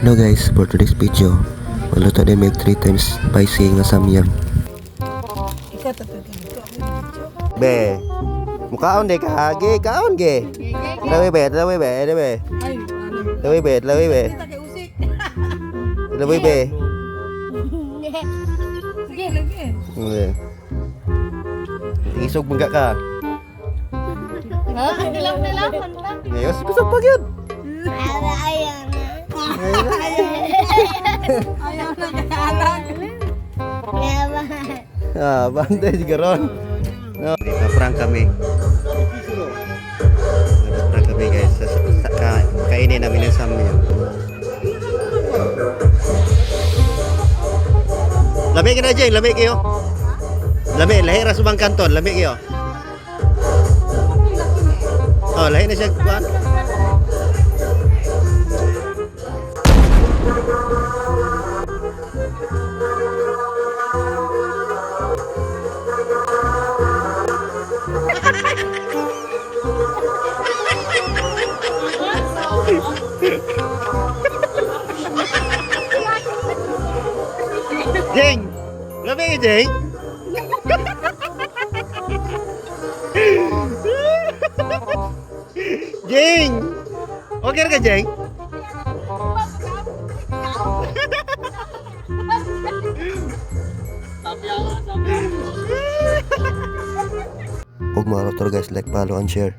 Hello guys, for today's video, we'll today make three times by saying asam yam. Be, muka on kage, g, ge. on be, lewe be, lewe be. Lewe be, lewe be. lewe be. Ge, ge. Isuk bengkak ka. Ngayos, kusog pag yun. Ayaw na kaalag. Ah, bantay si Garon. No, dito prank kami. Prank kami guys. Sa, sa, ka, kainin namin ng samyang. Lami ka na Jeng, lami kayo. Lami, lahi ra subang kanton, lami kayo. lấy nó sẽ quán Ding! Love you, Ding! Jeng. Okay ka Jeng? Huwag mo guys, like, follow, and share.